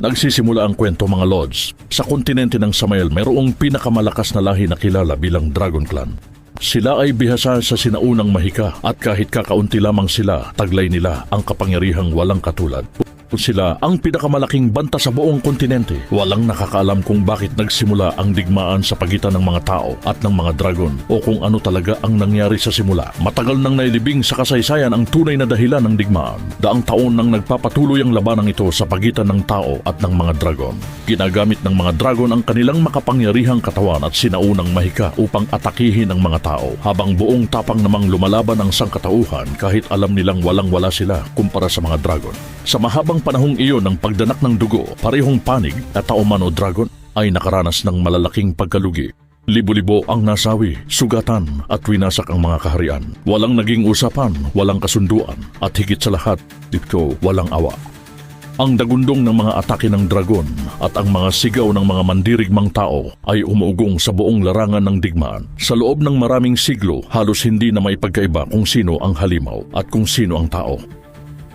Nagsisimula ang kwento mga lords. Sa kontinente ng Samael mayroong pinakamalakas na lahi na kilala bilang Dragon Clan. Sila ay bihasa sa sinaunang mahika at kahit kakaunti lamang sila, taglay nila ang kapangyarihang walang katulad. Sila ang pinakamalaking banta sa buong kontinente. Walang nakakaalam kung bakit nagsimula ang digmaan sa pagitan ng mga tao at ng mga dragon o kung ano talaga ang nangyari sa simula. Matagal nang nailibing sa kasaysayan ang tunay na dahilan ng digmaan. Daang taon nang nagpapatuloy ang labanang ito sa pagitan ng tao at ng mga dragon. Ginagamit ng mga dragon ang kanilang makapangyarihang katawan at sinaunang mahika upang atakihin ang mga tao habang buong tapang namang lumalaban ang sangkatauhan kahit alam nilang walang-wala sila kumpara sa mga dragon. Sa mahabang panahong iyon ng pagdanak ng dugo, parehong panig at tauman o dragon ay nakaranas ng malalaking pagkalugi. Libo-libo ang nasawi, sugatan at winasak ang mga kaharian. Walang naging usapan, walang kasunduan at higit sa lahat, dito walang awa. Ang dagundong ng mga atake ng dragon at ang mga sigaw ng mga mandirigmang tao ay umuugong sa buong larangan ng digmaan. Sa loob ng maraming siglo, halos hindi na maipagkaiba kung sino ang halimaw at kung sino ang tao.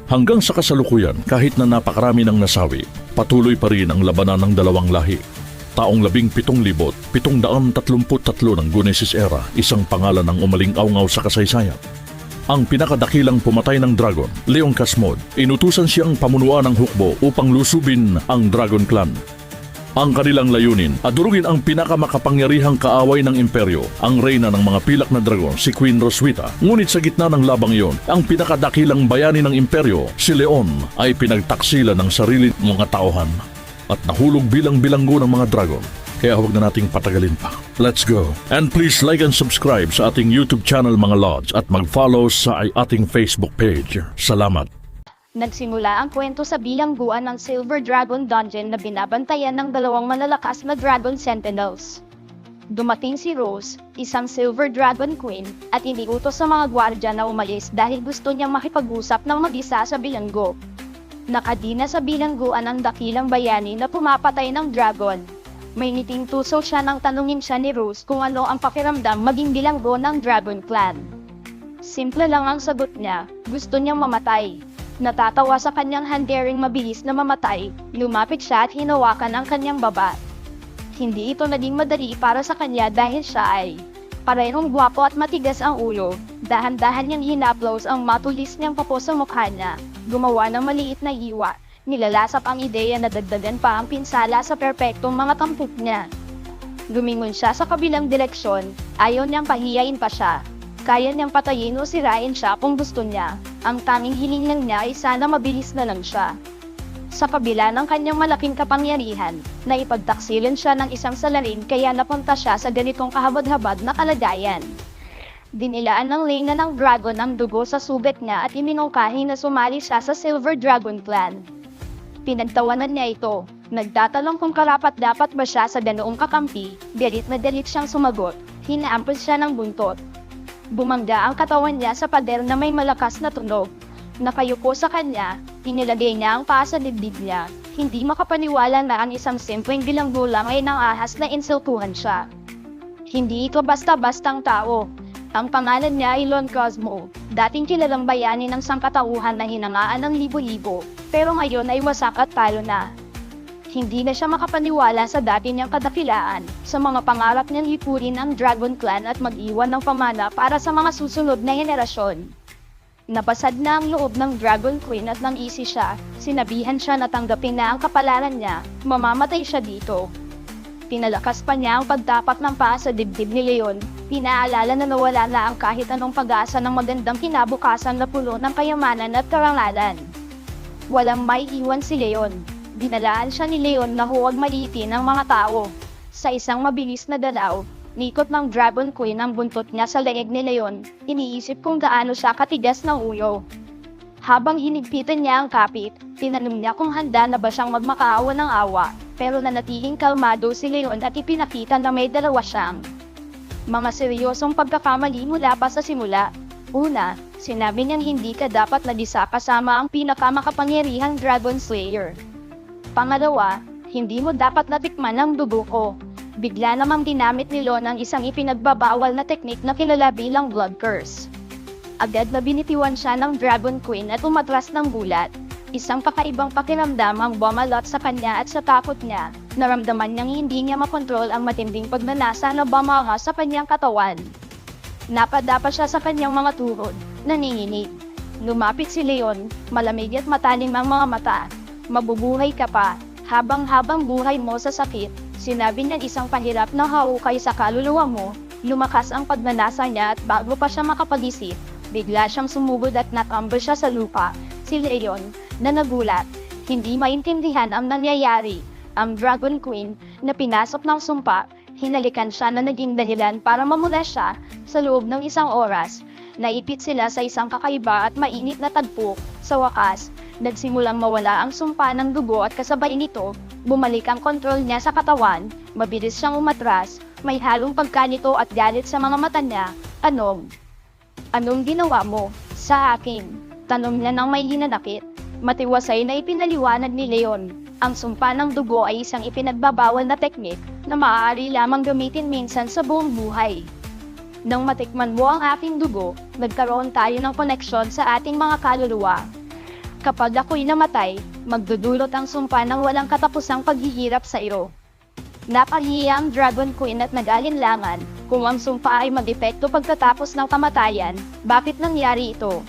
Hanggang sa kasalukuyan, kahit na napakarami ng nasawi, patuloy pa rin ang labanan ng dalawang lahi. Taong labing pitong libot, pitong daan tatlumput tatlo ng Gunesis Era, isang pangalan ng umaling awngaw sa kasaysayan. Ang pinakadakilang pumatay ng dragon, Leon Casmod, inutusan siyang pamunuan ng hukbo upang lusubin ang Dragon Clan. Ang kanilang layunin, adurugin ang pinakamakapangyarihang kaaway ng imperyo, ang reyna ng mga pilak na dragon, si Queen Roswitha. Ngunit sa gitna ng labang iyon, ang pinakadakilang bayani ng imperyo, si Leon, ay pinagtaksila ng sarili mga tauhan at nahulog bilang bilanggo ng mga dragon. Kaya huwag na nating patagalin pa. Let's go. And please like and subscribe sa ating YouTube channel mga Lords at mag-follow sa ating Facebook page. Salamat. Nagsimula ang kwento sa bilangguan ng Silver Dragon Dungeon na binabantayan ng dalawang malalakas na Dragon Sentinels. Dumating si Rose, isang Silver Dragon Queen, at iniutos sa mga gwardya na umalis dahil gusto niyang makipag-usap ng mag-isa sa bilanggo. Nakadina sa bilangguan ang dakilang bayani na pumapatay ng dragon. May ngiting tuso siya nang tanungin siya ni Rose kung ano ang pakiramdam maging bilanggo ng Dragon Clan. Simple lang ang sagot niya, gusto niyang mamatay. Natatawa sa kanyang handering mabilis na mamatay, lumapit siya at hinawakan ang kanyang baba. Hindi ito naging madali para sa kanya dahil siya ay parehong gwapo at matigas ang ulo. Dahan-dahan niyang hinaplos ang matulis niyang papo sa mukha niya. Gumawa ng maliit na hiwa. Nilalasap ang ideya na dagdagan pa ang pinsala sa perpektong mga tampok niya. Lumingon siya sa kabilang direksyon, ayaw niyang pahiyain pa siya. Kaya niyang patayin o sirain siya kung gusto niya. Ang tanging hiling lang niya ay sana mabilis na lang siya. Sa kabila ng kanyang malaking kapangyarihan, na ipagtaksilan siya ng isang salarin kaya napunta siya sa ganitong kahabad-habad na kalagayan. Dinilaan ng Lena ng dragon ang dugo sa sugat niya at iminungkahi na sumali siya sa Silver Dragon Clan. Pinagtawanan niya ito, nagtatanong kung karapat dapat ba siya sa ganoong kakampi, galit na galit siyang sumagot, hinaampos siya ng buntot. Bumangga ang katawan niya sa pader na may malakas na tunog. Nakayuko sa kanya, inilagay niya ang paa sa dibdib niya. Hindi makapaniwala na ang isang simpleng bilanggo lang ay nangahas na insultuhan siya. Hindi ito basta-bastang tao. Ang pangalan niya ay Lon Cosmo, dating kilalang bayani ng sangkatauhan na hinangaan ng libo-libo, pero ngayon ay wasak at talo na. Hindi na siya makapaniwala sa dati niyang kadakilaan, sa mga pangarap niyang lipurin ang Dragon Clan at mag-iwan ng pamana para sa mga susunod na henerasyon. Napasad na ang loob ng Dragon Queen at nang isi siya, sinabihan siya na tanggapin na ang kapalaran niya, mamamatay siya dito. Pinalakas pa niya ang pagtapak ng paa sa dibdib ni Leon, pinaalala na nawala na ang kahit anong pag-asa ng magandang kinabukasan na puno ng kayamanan at karangalan. Walang may iwan si Leon. Binalaan siya ni Leon na huwag maliitin ang mga tao. Sa isang mabilis na dalaw, nikot ng Dragon Queen ang buntot niya sa leeg ni Leon, iniisip kung gaano siya katigas ng ulo. Habang hinigpitan niya ang kapit, tinanong niya kung handa na ba siyang magmakaawa ng awa, pero nanatiling kalmado si Leon at ipinakita na may dalawa siyang. Mga seryosong pagkakamali mula pa sa simula. Una, sinabi niyang hindi ka dapat nagisa kasama ang pinakamakapangyarihang Dragon Slayer. Pangalawa, hindi mo dapat natikman ang dugo ko. Bigla namang dinamit ni Lon ang isang ipinagbabawal na teknik na kilala bilang blood curse. Agad na binitiwan siya ng Dragon Queen at umatras ng gulat. Isang kakaibang pakiramdam ang bumalot sa kanya at sa takot niya. Naramdaman niyang hindi niya makontrol ang matinding pagnanasa na bumaha sa kanyang katawan. Napadapa siya sa kanyang mga tuhod, nanginginig. Lumapit si Leon, malamig at matalim ang mga mata. Mabubuhay ka pa, habang-habang buhay mo sa sakit, sinabi niya isang pahirap na haukay sa kaluluwa mo, lumakas ang pagnanasa niya at bago pa siya makapagisip, bigla siyang sumugod at natambo siya sa lupa. Si Leon, na nagulat, hindi maintindihan ang nangyayari. Ang Dragon Queen, na pinasok ng sumpa, hinalikan siya na naging dahilan para mamula siya sa loob ng isang oras. Naipit sila sa isang kakaiba at mainit na tagpo. Sa wakas, nagsimulang mawala ang sumpa ng dugo at kasabay nito, bumalik ang kontrol niya sa katawan, mabilis siyang umatras, may halong pagkanito at galit sa mga mata niya. Anong? Anong ginawa mo? Sa akin. Tanong niya ng may hinanakit. Matiwasay na ipinaliwanag ni Leon. Ang sumpa ng dugo ay isang ipinagbabawal na teknik na maaari lamang gamitin minsan sa buong buhay. Nang matikman mo ang aking dugo, nagkaroon tayo ng koneksyon sa ating mga kaluluwa. Kapag ako'y namatay, magdudulot ang sumpa ng walang katapusang paghihirap sa iyo. Napahiya ang Dragon Queen at nag-alinlangan kung ang sumpa ay mag-epekto pagkatapos ng kamatayan, bakit nangyari ito?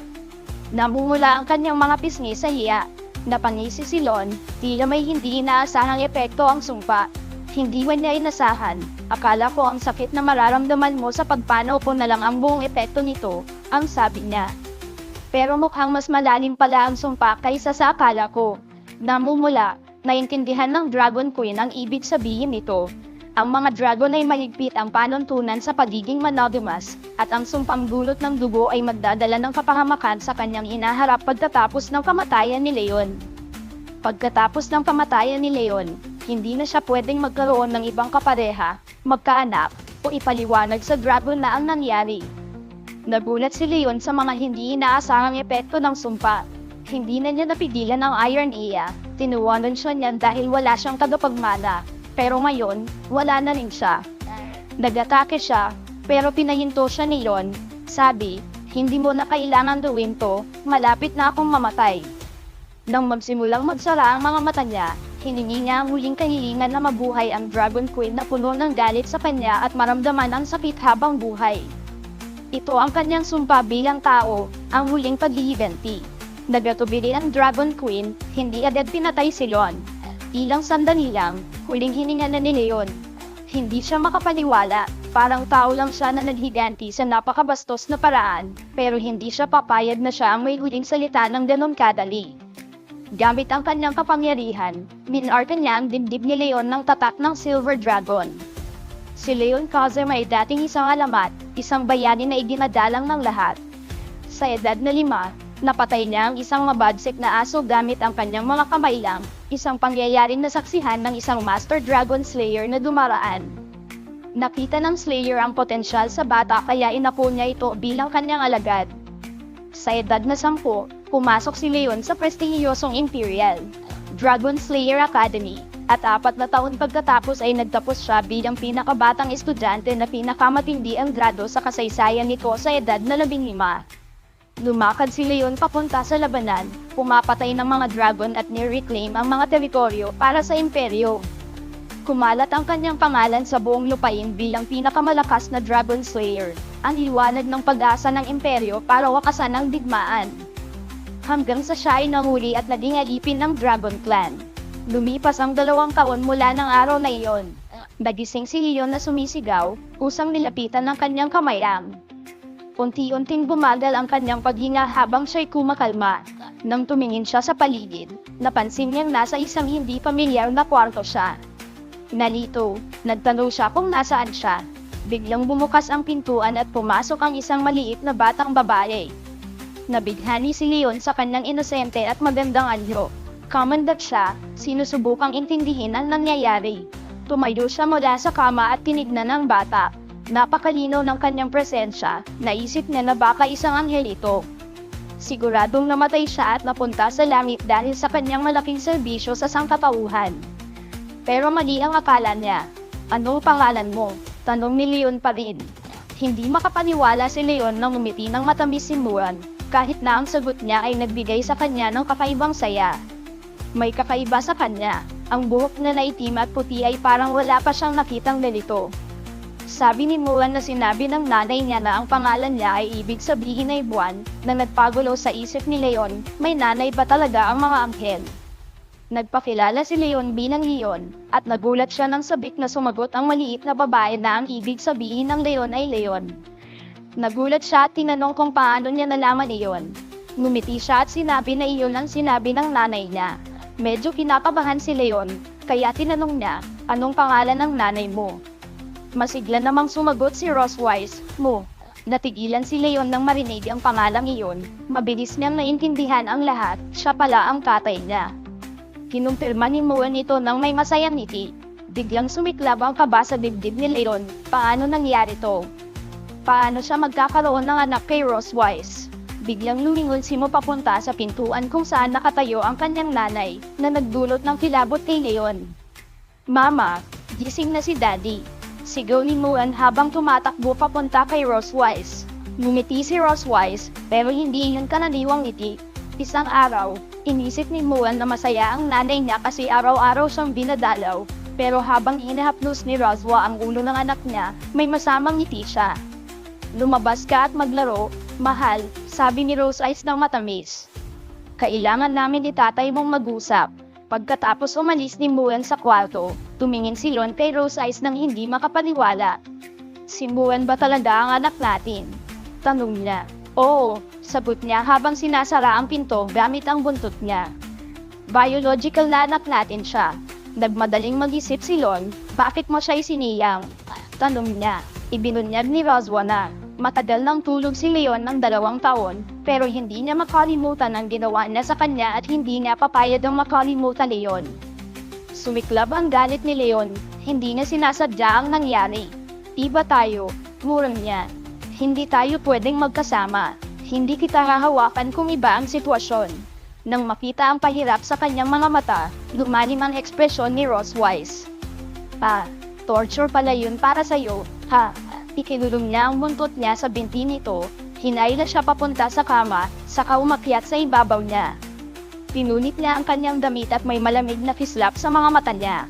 Namumula ang kanyang mga pisngi sa hiya. Napangisi si Lon, tila may hindi inaasahang epekto ang sumpa. Hindi man niya inasahan. Akala ko ang sakit na mararamdaman mo sa pagpanaw ko na lang ang buong epekto nito, ang sabi niya. Pero mukhang mas malalim pala ang sumpa kaysa sa akala ko. Namumula, naintindihan ng Dragon Queen ang ibig sabihin nito. Ang mga dragon ay mahigpit ang panuntunan sa pagiging monogamous, at ang sumpang dulot ng dugo ay magdadala ng kapahamakan sa kanyang inaharap pagkatapos ng kamatayan ni Leon. Pagkatapos ng kamatayan ni Leon, hindi na siya pwedeng magkaroon ng ibang kapareha, magkaanak, o ipaliwanag sa dragon na ang nangyari. Nagulat si Leon sa mga hindi inaasahang epekto ng sumpa. Hindi na niya napigilan ang Iron Iya, tinuwanan siya niya dahil wala siyang tagapagmana. Pero ngayon, wala na rin siya. Nagatake siya, pero pinahinto siya ni Leon. Sabi, hindi mo na kailangan gawin to, malapit na akong mamatay. Nang magsimulang magsara ang mga mata niya, hiningi niya ang huling kahilingan na mabuhay ang Dragon Queen na puno ng galit sa kanya at maramdaman ang sakit habang buhay. Ito ang kanyang sumpa bilang tao, ang huling paghihibenti. Nagatubili ang Dragon Queen, hindi agad pinatay si Lon. Ilang sandali lang, huling hininga na ni Leon. Hindi siya makapaniwala, parang tao lang siya na naghiganti sa napakabastos na paraan, pero hindi siya papayag na siya ang may huling salita ng ganon kadali. Gamit ang kanyang kapangyarihan, minarte niya ang dibdib ni Leon ng tatak ng Silver Dragon. Si Leon Kazem ay dating isang alamat, isang bayani na iginadalang ng lahat. Sa edad na lima, napatay niya ang isang mabadsik na aso gamit ang kanyang mga kamay lang, isang pangyayaring nasaksihan ng isang Master Dragon Slayer na dumaraan. Nakita ng Slayer ang potensyal sa bata kaya inapo niya ito bilang kanyang alagad. Sa edad na sampu, pumasok si Leon sa prestihiyosong Imperial Dragon Slayer Academy, at apat na taon pagkatapos ay nagtapos siya bilang pinakabatang estudyante na pinakamatindi ang grado sa kasaysayan nito sa edad na labing lima. Lumakad si Leon papunta sa labanan, pumapatay ng mga dragon at ni-reclaim ang mga teritoryo para sa imperyo. Kumalat ang kanyang pangalan sa buong lupain bilang pinakamalakas na Dragon Slayer, ang liwanag ng pag-asa ng imperyo para wakasan ang digmaan. Hanggang sa siya ay nahuli at naging alipin ng Dragon Clan. Lumipas ang dalawang taon mula ng araw na iyon. Nagising si Leon na sumisigaw, kusang nilapitan ng kanyang kamayang. Unti-unting bumagal ang kanyang paghinga habang siya'y kumakalma. Nang tumingin siya sa paligid, napansin niyang nasa isang hindi pamilyar na kwarto siya. Nalito, nagtanong siya kung nasaan siya. Biglang bumukas ang pintuan at pumasok ang isang maliit na batang babae. Nabighani si Leon sa kanyang inosente at magandang anyo. Kamandag siya, sinusubukang intindihin ang nangyayari. Tumayo siya mula sa kama at tinignan ng bata. Napakalinaw ng kanyang presensya, naisip niya na baka isang anghel ito. Siguradong namatay siya at napunta sa langit dahil sa kanyang malaking serbisyo sa sangkatauhan. Pero mali ang akala niya. Ano pangalan mo? Tanong ni Leon pa rin. Hindi makapaniwala si Leon nang umiti ng matamis simuran. kahit na ang sagot niya ay nagbigay sa kanya ng kakaibang saya. May kakaiba sa kanya, ang buhok na naitim at puti ay parang wala pa siyang nakitang ganito. Sabi ni Mulan na sinabi ng nanay niya na ang pangalan niya ay ibig sabihin ay buwan, na nagpagulo sa isip ni Leon, may nanay ba talaga ang mga anghel? Nagpakilala si Leon bilang Leon, at nagulat siya nang sabik na sumagot ang maliit na babae na ang ibig sabihin ng Leon ay Leon. Nagulat siya at tinanong kung paano niya nalaman iyon. Ngumiti siya at sinabi na iyon ang sinabi ng nanay niya. Medyo kinakabahan si Leon, kaya tinanong niya, anong pangalan ng nanay mo? Masigla namang sumagot si Ross Wise, mo. Natigilan si Leon nang marinig ang pangalang iyon. Mabilis niyang naintindihan ang lahat, siya pala ang tatay niya. Kinumpirma ni Moan ito nang may masayang ngiti. Biglang sumiklab ang kaba sa dibdib ni Leon. Paano nangyari to? Paano siya magkakaroon ng anak kay Ross Wise? Biglang lumingon si Mo papunta sa pintuan kung saan nakatayo ang kanyang nanay, na nagdulot ng kilabot kay Leon. Mama, gising na si Daddy. Sigaw ni Muan habang tumatakbo papunta kay Ross Wise. Ngumiti si Ross Wise, pero hindi yun kananiwang ngiti. Isang araw, inisip ni Muan na masaya ang nanay niya kasi araw-araw siyang binadalaw. Pero habang hinahaplos ni Roswa ang ulo ng anak niya, may masamang ngiti siya. Lumabas ka at maglaro, mahal, sabi ni Rose Ice ng matamis. Kailangan namin ni tatay mong mag-usap. Pagkatapos umalis ni Muan sa kwarto, tumingin si Lon kay Rose Ice nang hindi makapaniwala. Si Muan ba talaga ang anak natin? Tanong niya. Oo, sabot niya habang sinasara ang pinto gamit ang buntot niya. Biological na anak natin siya. Nagmadaling mag-isip si Lon, bakit mo siya isiniyang? Tanong niya. Ibinunyag ni Roswa na, matagal nang tulog si Leon ng dalawang taon, pero hindi niya makalimutan ang ginawa niya sa kanya at hindi niya papayad ang makalimutan Leon. Sumiklab ang galit ni Leon, hindi niya sinasadya ang nangyari. Iba tayo, murang niya. Hindi tayo pwedeng magkasama. Hindi kita hahawakan kung iba ang sitwasyon. Nang makita ang pahirap sa kanyang mga mata, lumalim ang ekspresyon ni Ross Wise. Pa, torture pala yun para sa'yo, ha? Ikinulong niya ang buntot niya sa binti nito, hinayla siya papunta sa kama, saka umakyat sa ibabaw niya. Pinunit niya ang kanyang damit at may malamig na kislap sa mga mata niya.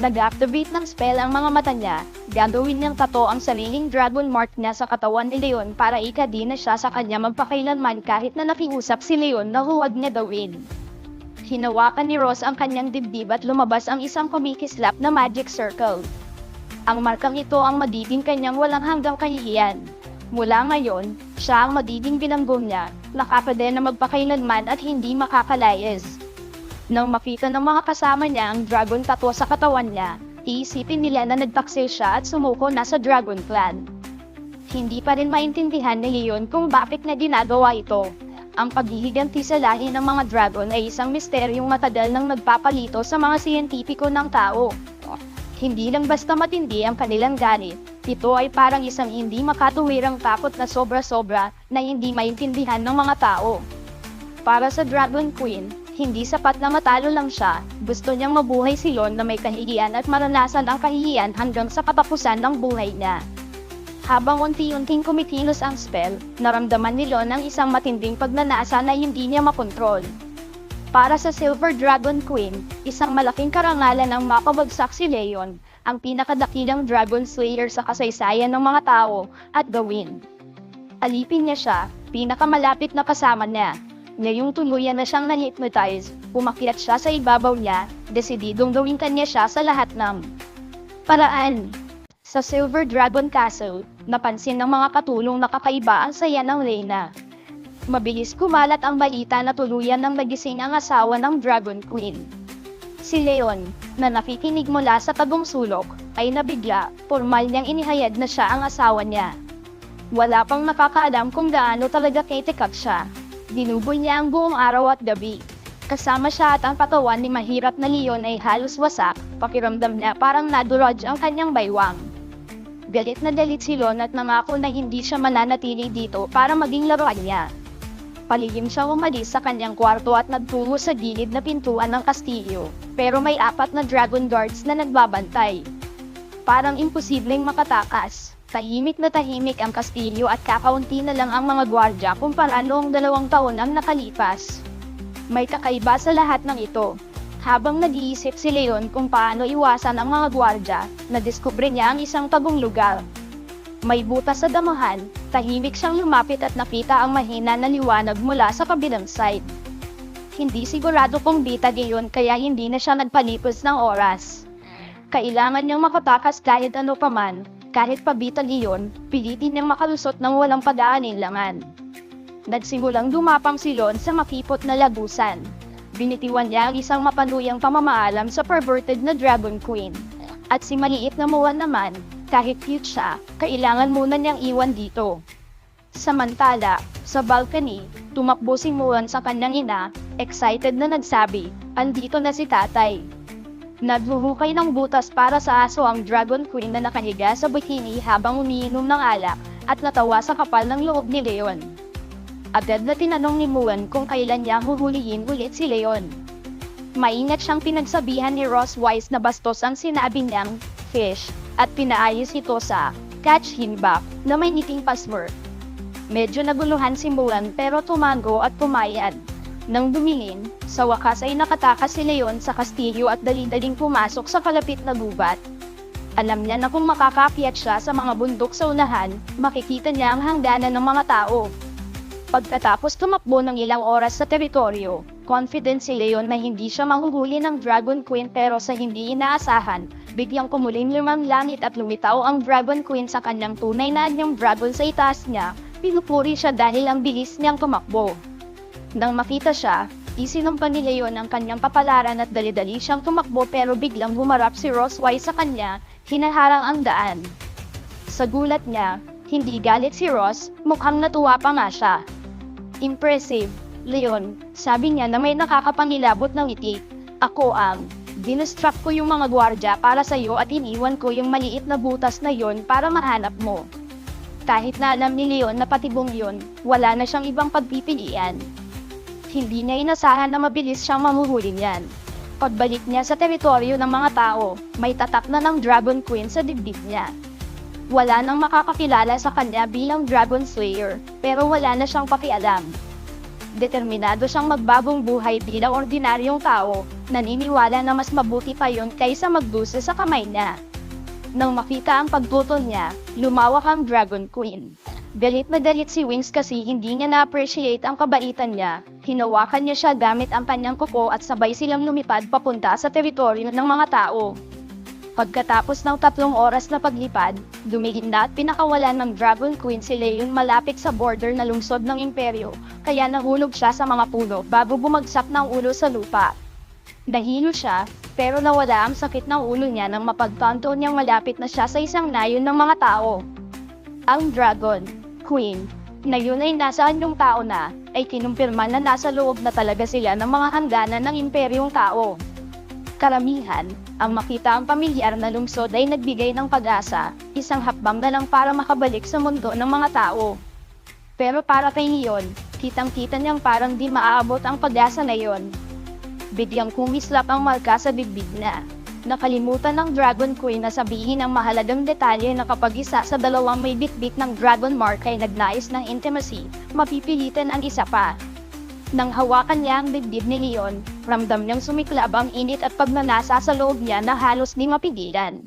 Nag-activate ng spell ang mga mata niya, gagawin niyang tato ang sariling dragon mark niya sa katawan ni Leon para ikadi na siya sa kanya magpakailanman kahit na nakiusap si Leon na huwag niya gawin. Hinawakan ni Ross ang kanyang dibdib at lumabas ang isang kumikislap na magic circle. Ang markang ito ang magiging kanyang walang hanggang kahihiyan. Mula ngayon, siya ang magiging bilanggong niya, nakapade na magpakailanman at hindi makakalayas. Nang makita ng mga kasama niya ang dragon tattoo sa katawan niya, iisipin nila na nagtaksil siya at sumuko na sa Dragon Clan. Hindi pa rin maintindihan ni Leon kung bakit na ginagawa ito. Ang paghihiganti sa lahi ng mga dragon ay isang misteryong matadal ng nagpapalito sa mga siyentipiko ng tao. Hindi lang basta matindi ang kanilang ganit, ito ay parang isang hindi makatuwirang takot na sobra-sobra na hindi maintindihan ng mga tao. Para sa Dragon Queen, hindi sapat na matalo lang siya, gusto niyang mabuhay si Lon na may kahihiyan at maranasan ang kahihiyan hanggang sa katapusan ng buhay niya. Habang unti-unting kumikilos ang spell, naramdaman ni Lon ang isang matinding pagnanasa na hindi niya makontrol. Para sa Silver Dragon Queen, isang malaking karangalan ang mapabagsak si Leon, ang pinakadakilang Dragon Slayer sa kasaysayan ng mga tao, at gawin. Alipin niya siya, pinakamalapit na kasama niya. Ngayong tuluyan na siyang na-hypnotize, umakyat siya sa ibabaw niya, desididong gawin kanya siya sa lahat ng paraan. Sa Silver Dragon Castle, napansin ng mga katulong na kakaiba ang saya ng Reyna. Mabilis kumalat ang balita na tuluyan ng nagising ang asawa ng Dragon Queen. Si Leon, na nakikinig mula sa tabong sulok, ay nabigla, formal niyang inihayad na siya ang asawa niya. Wala pang nakakaalam kung gaano talaga kitikak siya. Dinuboy niya ang buong araw at gabi. Kasama siya at ang katawan ni mahirap na Leon ay halos wasak, pakiramdam niya parang naduraj ang kanyang baywang. Galit na galit si Lon at nangako na hindi siya mananatili dito para maging laruan niya. Palihim siya umalis sa kanyang kwarto at nagtungo sa gilid na pintuan ng kastilyo, pero may apat na dragon guards na nagbabantay. Parang imposibleng makatakas. Tahimik na tahimik ang kastilyo at kakaunti na lang ang mga gwardya kumpara noong dalawang taon ang nakalipas. May kakaiba sa lahat ng ito. Habang nag-iisip si Leon kung paano iwasan ang mga gwardya, nadiskubre niya ang isang tagong lugar. May butas sa damahan, tahimik siyang lumapit at nakita ang mahina na liwanag mula sa kabilang side. Hindi sigurado kung bitag iyon kaya hindi na siya nagpalipos ng oras. Kailangan niyang makatakas kahit ano paman, kahit pabitag iyon, pilitin niyang makalusot ng walang pag-aalinlangan. Nagsimulang dumapang si Lon sa makipot na lagusan. Binitiwan niya ang isang mapanuyang pamamaalam sa perverted na Dragon Queen. At si maliit na Muan naman, kahit cute siya, kailangan muna niyang iwan dito. Samantala, sa balcony, tumakbo si Muan sa kanyang ina, excited na nagsabi, andito na si tatay. Naghuhukay ng butas para sa aso ang Dragon Queen na nakahiga sa bikini habang umiinom ng alak at natawa sa kapal ng loob ni Leon. Agad na tinanong ni Muan kung kailan niya huhulihin ulit si Leon. Maingat siyang pinagsabihan ni Ross Wise na bastos ang sinabi niyang fish at pinaayos ito sa catch him back na may ngiting password. Medyo naguluhan si Mulan pero tumango at pumayad. Nang dumingin, sa wakas ay nakatakas si Leon sa kastilyo at dali-daling pumasok sa kalapit na gubat. Alam niya na kung makakakyat siya sa mga bundok sa unahan, makikita niya ang hangganan ng mga tao. Pagkatapos tumakbo ng ilang oras sa teritoryo, confident si Leon na hindi siya mahuhuli ng Dragon Queen pero sa hindi inaasahan, biglang kumulim lumang langit at lumitaw ang Dragon Queen sa kanyang tunay na anyang dragon sa itaas niya, pinupuri siya dahil ang bilis niyang tumakbo. Nang makita siya, isinumpa ni Leon ang kanyang papalaran at dali-dali siyang tumakbo pero biglang humarap si Ross Wise sa kanya, hinaharang ang daan. Sa gulat niya, hindi galit si Ross, mukhang natuwa pa nga siya. Impressive, Leon, sabi niya na may nakakapangilabot ng ngiti. Ako ang, dinustruct ko yung mga gwardya para sa iyo at iniwan ko yung maliit na butas na yon para mahanap mo. Kahit na alam ni Leon na patibong yon, wala na siyang ibang pagpipilian. Hindi niya inasahan na mabilis siyang mamuhuli niyan. Pagbalik niya sa teritoryo ng mga tao, may tatak na ng Dragon Queen sa dibdib niya. Wala nang makakakilala sa kanya bilang Dragon Slayer, pero wala na siyang pakialam. Determinado siyang magbabong buhay bilang ordinaryong tao, naniniwala na mas mabuti pa yon kaysa magdusa sa kamay niya. Nang makita ang pagtutol niya, lumawak ang Dragon Queen. Galit na galit si Wings kasi hindi niya na-appreciate ang kabaitan niya. Hinawakan niya siya gamit ang kanyang kuko at sabay silang lumipad papunta sa teritoryo ng mga tao. Pagkatapos ng tatlong oras na paglipad, dumigin na at pinakawalan ng Dragon Queen si Leon malapit sa border na lungsod ng imperyo, kaya nahulog siya sa mga puno bago bumagsak ng ulo sa lupa. Nahilo siya, pero nawala ang sakit ng ulo niya nang mapagtanto niyang malapit na siya sa isang nayon ng mga tao. Ang Dragon, Queen, na yun ay nasa anyong tao na, ay kinumpirma na nasa loob na talaga sila ng mga hangganan ng imperyong tao. Karamihan, ang makita ang pamilyar na lungsod ay nagbigay ng pag-asa, isang hakbang na lang para makabalik sa mundo ng mga tao. Pero para kay Leon, kitang-kita niyang parang di maaabot ang pag-asa na yon. Biglang kumislap ang marka sa bibig niya. Nakalimutan ng Dragon Queen na sabihin ang mahalagang detalye na kapag isa sa dalawang may bitbit ng Dragon Mark ay nagnais ng intimacy, mapipilitan ang isa pa. Nang hawakan niya ang dibdib ni Leon, ramdam niyang sumiklab ang init at pagnanasa sa loob niya na halos di mapigilan.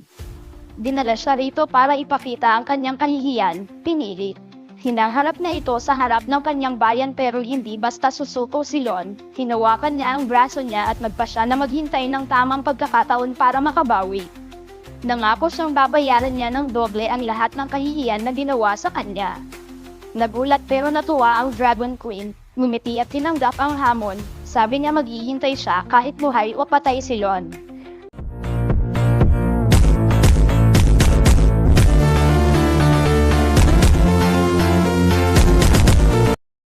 Dinala siya rito para ipakita ang kanyang kahihiyan, pinilit. Hinaharap na ito sa harap ng kanyang bayan pero hindi basta susuko si Lon. Hinawakan niya ang braso niya at nagpa siya na maghintay ng tamang pagkakataon para makabawi. Nangako siyang babayaran niya ng doble ang lahat ng kahihiyan na ginawa sa kanya. Nagulat pero natuwa ang Dragon Queen, ngumiti at tinanggap ang hamon, sabi niya maghihintay siya kahit buhay o patay si Lon.